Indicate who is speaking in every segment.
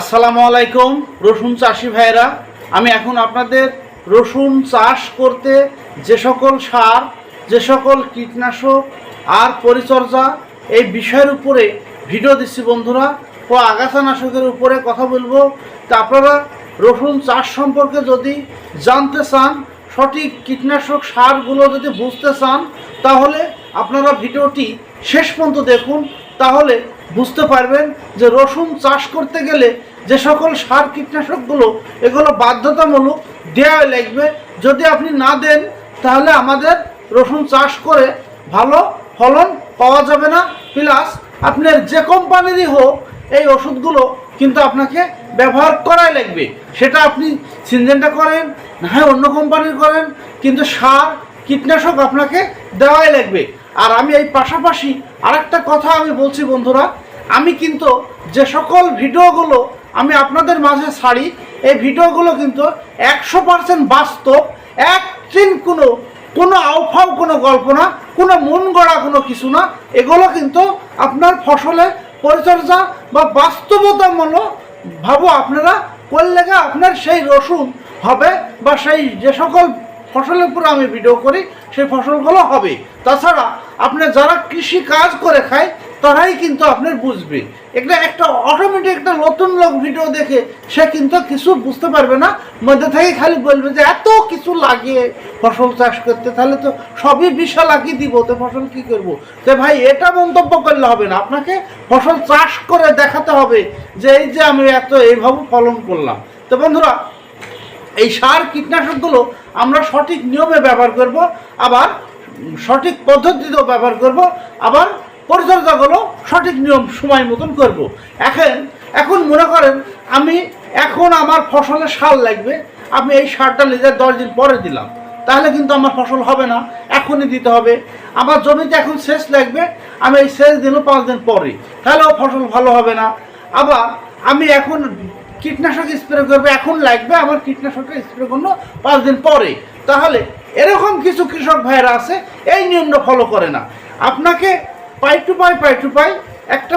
Speaker 1: আসসালামু আলাইকুম, রসুন চাষি ভাইরা আমি এখন আপনাদের রসুন চাষ করতে যে সকল সার, যে সকল কীটনাশক আর পরিচর্যা এই বিষয়ের উপরে ভিডিও দিচ্ছি বন্ধুরা। ও আগাছানাশকের উপরে কথা বলব। তা আপনারা রসুন চাষ সম্পর্কে যদি জানতে চান, সঠিক কীটনাশক সারগুলো যদি বুঝতে চান, তাহলে আপনারা ভিডিওটি শেষ পর্যন্ত দেখুন। তাহলে বুঝতে পারবেন যে রসুন চাষ করতে গেলে যে সকল সার কীটনাশকগুলো, এগুলো বাধ্যতামূলক দেওয়া লাগবে। যদি আপনি না দেন, তাহলে আমাদের রসুন চাষ করে ভালো ফলন পাওয়া যাবে না। প্লাস আপনার যে কোম্পানিরই হোক, এই ওষুধগুলো কিন্তু আপনাকে ব্যবহার করাই লাগবে। সেটা আপনি সিনজেনটা করেন, না হয় অন্য কোম্পানির করেন, কিন্তু সার, কীটনাশক আপনাকে দেওয়াই লাগবে। আর আমি এই পাশাপাশি আরেকটা কথা আমি বলছি বন্ধুরা আমি কিন্তু যে সকল ভিডিওগুলো আমি আপনাদের মাঝে ছাড়ি, এই ভিডিওগুলো কিন্তু একশো পার্সেন্ট বাস্তব, একদিন কোনো কোনো আউফাও কোনো গল্প না কোনো মন গড়া কোনো কিছু না, এগুলো কিন্তু আপনার ফসলে পরিচর্যা বা বাস্তবতামূলক ভাবো আপনারা করলে আপনার সেই রসুন হবে বা সেই যে সকল ফসলের উপরে আমি ভিডিও করি, সেই ফসলগুলো হবে। তাছাড়া আপনি যারা কৃষি কাজ করে খায় তারাই কিন্তু আপনার বুঝবে। এটা একটা অটোমেটিক একটা নতুন লোক ভিডিও দেখে সে কিন্তু কিছু বুঝতে পারবে না। মধ্যে থেকে খালি বলবে যে, এত কিছু লাগিয়ে ফসল চাষ করতে, তাহলে তো সবই বিশাল লাগিয়ে দিব, তো ফসল কি করব? তো ভাই, এটা মন্তব্য করলে হবে না। আপনাকে ফসল চাষ করে দেখাতে হবে যে, এই যে আমি এত এইভাবে ফলন করলাম। তো বন্ধুরা, এই সার কীটনাশকগুলো আমরা সঠিক নিয়মে ব্যবহার করব, আবার সঠিক পদ্ধতিতেও ব্যবহার করব, আবার পরিচর্যাগুলো সঠিক নিয়ম সময় মতন করব। এখন এখন মনে করেন, আমি এখন আমার ফসলের সার লাগবে, আমি এই সারটা নিজে দশ দিন পরে দিলাম। তাহলে কিন্তু আমার ফসল হবে না, এখনই দিতে হবে। আমার জমিতে এখন সেচ লাগবে, আমি এই সেচ দিনও পাঁচ দিন পরে। তাহলেও ফসল ভালো হবে না। আবার আমি এখন কীটনাশক স্প্রে করবে, এখন লাগবে আমার কীটনাশকটা স্প্রে করল পাঁচ দিন পরে। তাহলে এরকম কিছু কৃষক ভাইয়েরা আছে, এই নিয়মটা ফলো করে না। আপনাকে পাই টু পাই পাই টু পাই, একটা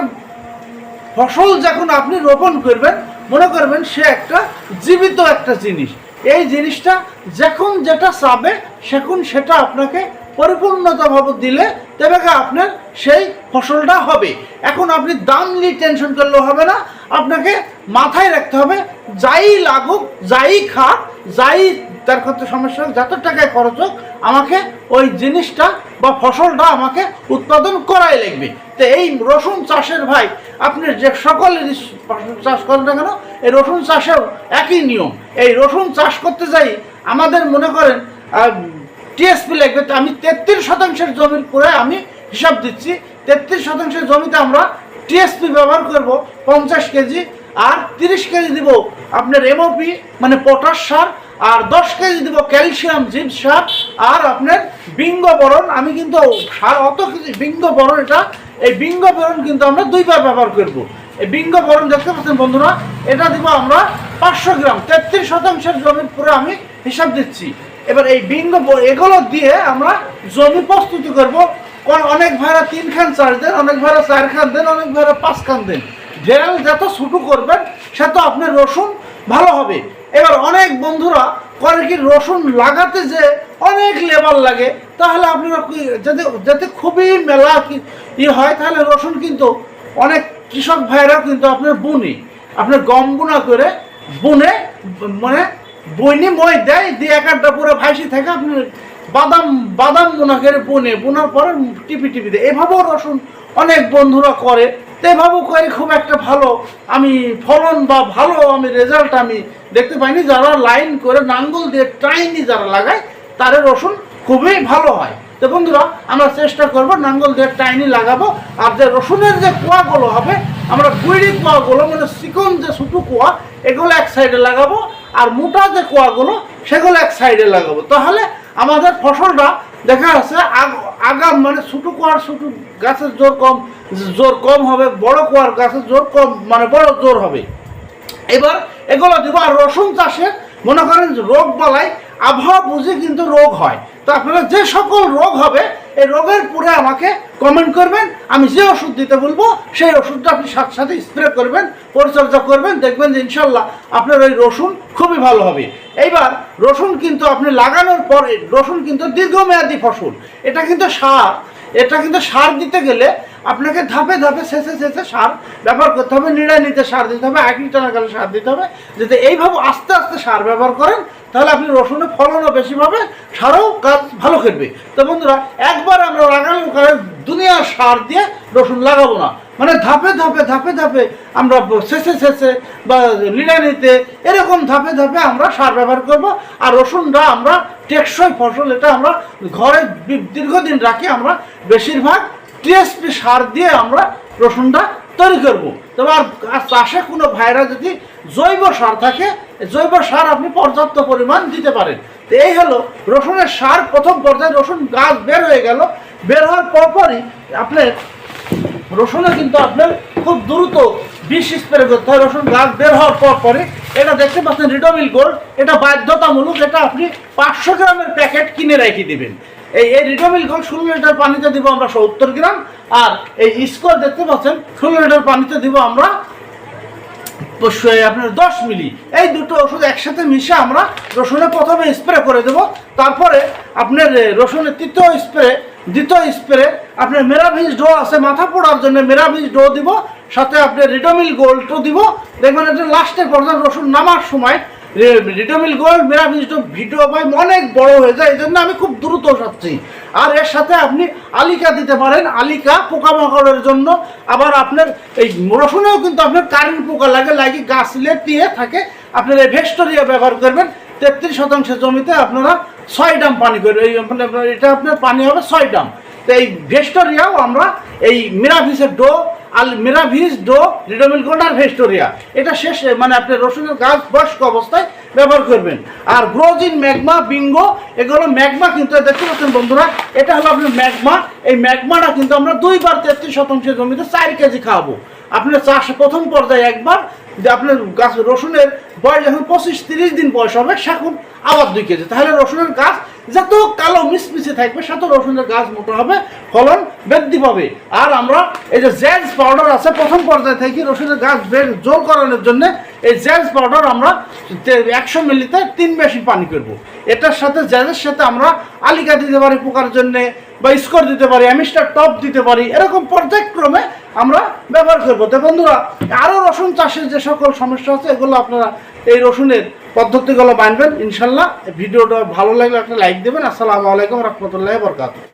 Speaker 1: ফসল যখন আপনি রোপণ করবেন, মনে করবেন সে একটা জীবিত একটা জিনিস। এই জিনিসটা যখন যেটা চাবে, সেখন সেটা আপনাকে পরিপূর্ণতাভাবে দিলে তবে আপনার সেই ফসলটা হবে। এখন আপনি দাম নিয়ে টেনশন করলেও হবে না, আপনাকে মাথায় রাখতে হবে, যাই লাগুক, যাই খাক, যাই তার ক্ষেত্রে সমস্যা হোক, যত টাকায় খরচ হোক, আমাকে ওই জিনিসটা বা ফসলটা আমাকে উৎপাদন করাই লাগবে। তো এই রসুন চাষের ভাই, আপনি যে সকল চাষ করেন না কেন, এই রসুন চাষেও একই নিয়ম। এই রসুন চাষ করতে যাই, আমাদের মনে করেন টিএসপি লাগবে, তো আমি তেত্রিশ শতাংশের জমির করে আমি হিসাব দিচ্ছি। তেত্রিশ শতাংশের জমিতে আমরা টিএসপি ব্যবহার করব, পঞ্চাশ কেজি, আর তিরিশ কেজি দিব আপনার এমওপি মানে পটাশ সার আর দশ কেজি দিব ক্যালসিয়াম জিপ সার আর আপনার বিঙ্গ বরণ। আমি কিন্তু সার অত কিছু বিঙ্গ বরণ এটা। এই বিঙ্গ বরণ কিন্তু আমরা দুইবার ব্যবহার করব। এই বিঙ্গ বরণ দেখতে পাচ্ছেন বন্ধুরা, এটা দিব আমরা পাঁচশো গ্রাম। তেত্রিশ শতাংশের জমির পুরো আমি হিসাব দিচ্ছি। এবার এই বিঙ্গ এগুলো দিয়ে আমরা জমি প্রস্তুতি করব। অনেক ভাইরা তিন খান চার দেন, অনেক ভাইরা চার খান দেন, অনেক ভাইরা পাঁচ খান দেন। ঢেল যত ছুটু করবেন, সে তো আপনার রসুন ভালো হবে। এবার অনেক বন্ধুরা করে কি রসুন লাগাতে যে অনেক লেবার লাগে, তাহলে আপনারা যদি যাতে খুবই মেলা ই হয়, তাহলে রসুন কিন্তু অনেক কৃষক ভাইরাও কিন্তু আপনার বুনি, আপনার গম বুনা করে বুনে মানে বইনি মই দেয়, দিয়ে এক একটা পুরো ভাইসি থাকে, আপনার বাদাম বাদাম বোনা করে বুনে, বোনার পরে টিপি টিপি দেয়। এভাবেও রসুন অনেক বন্ধুরা করে। তো এভাবেও করে খুব একটা ভালো। আমি ফলন বা ভালো, আমি রেজাল্ট আমি দেখতে পাইনি। যারা লাইন করে নাঙ্গল দিয়ে টাইনি যারা লাগায়, তাদের রসুন খুবই ভালো হয়। তো বন্ধুরা, আমরা চেষ্টা করব নাঙ্গল দিয়ে টাইনি লাগাবো। আর যে রসুনের যে কুয়াগুলো হবে, আমরা গুইড়ি কুয়াগুলো মানে চিকন যে ছোটো কুয়া, এগুলো এক সাইডে লাগাবো। আর মোটা যে কুয়াগুলো, সেগুলো এক সাইডে লাগাবো। তাহলে আমাদের ফসলটা, দেখা যাচ্ছে, আগ- আগাম মানে ছোটো কুয়ার ছোটো গাছের জোর কম জোর কম হবে, বড় কুয়ার গাছের জোর কম মানে বড় জোর হবে। এবার এগুলো দিব, আর রসুন চাষে মনে করেন রোগ বালাই, আবহাওয়া বুঝে কিন্তু রোগ হয়। তো আপনারা যে সকল রোগ হবে, এই রোগের পরে আমাকে কমেন্ট করবেন, আমি যে ওষুধ দিতে বলব, সেই ওষুধটা আপনি সাথে সাথে স্প্রে করবেন, পরিচর্যা করবেন, দেখবেন যে ইনশাল্লাহ আপনার ওই রসুন খুবই ভালো হবে। এইবার রসুন কিন্তু আপনি লাগানোর পরে, রসুন কিন্তু দীর্ঘমেয়াদী ফসল। এটা কিন্তু সার, এটা কিন্তু সার দিতে গেলে আপনাকে ধাপে ধাপে শেষে শেষে সার ব্যবহার করতে হবে, নিড়ানিতে সার দিতে হবে এক লিটার কালে সার দিতে হবে। যদি এইভাবে আস্তে আস্তে সার ব্যবহার করেন, তাহলে আপনি রসুনের ফলনও বেশি পাবে সারও কাজ ভালো করবে তো বন্ধুরা, একবার আমরা লাগানোর কারণে দুনিয়ার সার দিয়ে রসুন লাগাবো না। মানে ধাপে ধাপে ধাপে ধাপে আমরা শেষে শেষে বা নিড়ানিতে এরকম ধাপে ধাপে আমরা সার ব্যবহার করব আর রসুনটা আমরা টেকসই ফসল, এটা আমরা ঘরে দীর্ঘদিন রাখি, আমরা বেশিরভাগ টিএসপি সার দিয়ে আমরা রসুনটা তৈরি করব। তবে আর চাষে কোনো ভাইরা যদি জৈব সার থাকে জৈব সার আপনি পর্যাপ্ত পরিমাণ দিতে পারেন। তো এই হলো রসুনের সার প্রথম পর্যায়ে রসুন গাছ বের হয়ে গেল। বের হওয়ার পরপরই আপনার রসুনে কিন্তু আপনার খুব দ্রুত বিষ স্প্রে করতে হয়, রসুন গাছ বের হওয়ার পর পরে এটা দেখতে পাচ্ছেন রিডোমিল গোল্ড এটা বাধ্যতামূলক, এটা আপনি পাঁচশো গ্রামের প্যাকেট কিনে রেখে দিবেন। এই এই রিডোমিল গোল্ড ষোলো লিটার পানিতে দিব আমরা সত্তর গ্রাম, আর এই স্কোর দেখতে পাচ্ছেন, ষোলো লিটার পানিতে দিব আমরা আপনার দশ মিলি। এই দুটো ওষুধ একসাথে মিশে আমরা রসুনে প্রথমে স্প্রে করে দেব, তারপরে আপনার রসুনের তৃতীয় স্প্রে দ্বিতীয় স্প্রে আপনার মেরাভিজ ডো আছে মাথা পোড়ার জন্য মেরাভিজ ডো দিব, সাথে আপনার রিডোমিল গোল্ডও দিব। দেখবেন এটা লাস্টের পর্যায়ে রসুন নামার সময় রিডোমিল গোল্ড ডো ভিডিও ভাই অনেক বড় হয়ে যায়, এই জন্য আমি খুব দ্রুত যাচ্ছি। আর এর সাথে আপনি আলিকা দিতে পারেন, আলিকা পোকামাকড়ের জন্য। আবার আপনার এই রসুনেও কিন্তু আপনার কারেন্ট পোকা লাগে লাগে গাছ লেটিয়ে থাকে। আপনার এই ভেস্টোরিয়া ব্যবহার করবেন, তেত্রিশ শতাংশ জমিতে আপনারা ছয় ডাম পানি করবেন এই এটা আপনার পানি হবে ছয় ডাম। তো এই ভেস্টোরিয়াও আমরা এই মিরাভিসের ডো আল মেরাভিস ডো রিডোমিল গোল্ড আর ভেস্টোরিয়া এটা শেষ মানে আপনি রসুনের গাছ বয়স্ক অবস্থায় ব্যবহার করবেন। আর গ্রোজিন ম্যাগমা, বিঙ্গো, এগুলো ম্যাগমা কিন্তু দেখতে পাচ্ছেন বন্ধুরা, এটা হলো আপনার ম্যাগমা। এই ম্যাগমাটা কিন্তু আমরা দুইবার তেত্রিশ শতাংশ জমিতে চার কেজি খাওয়াবো। আপনার চাষ প্রথম পর্যায়ে একবার যে আপনার গাছ রসুনের বয়স যখন পঁচিশ তিরিশ দিন বয়স হবে সেখন আবার দুই কেজি। তাহলে রসুনের গাছ যত কালো মিসমিসে থাকবে তত রসুনের গাছ মোটা হবে, ফলন বৃদ্ধি পাবে। আর আমরা এই যে জ্যাজ পাউডার আছে, প্রথম পর্যায়ে থেকে রসুনের গাছ বের জোর করানোর জন্য এই জ্যাজ পাউডার আমরা একশো মিলিতে তিন বেশি পানি করব। এটার সাথে জ্যাজের সাথে আমরা আলিকা দিতে পারি পোকার জন্যে বা স্কোর দিতে পারি অ্যামিস্টার টপ দিতে পারি, এরকম পর্যায়ক্রমে আমরা ব্যবহার করব। তো বন্ধুরা, আরও রসুন চাষের যে সকল সমস্যা আছে, এগুলো আপনারা এই রসুনের পদ্ধতিগুলো মানবেন। ইনশাল্লাহ ভিডিওটা ভালো লাগলে একটা লাইক দেবেন। আসসালামু আলাইকুম রহমতুল্লাহ বরকাত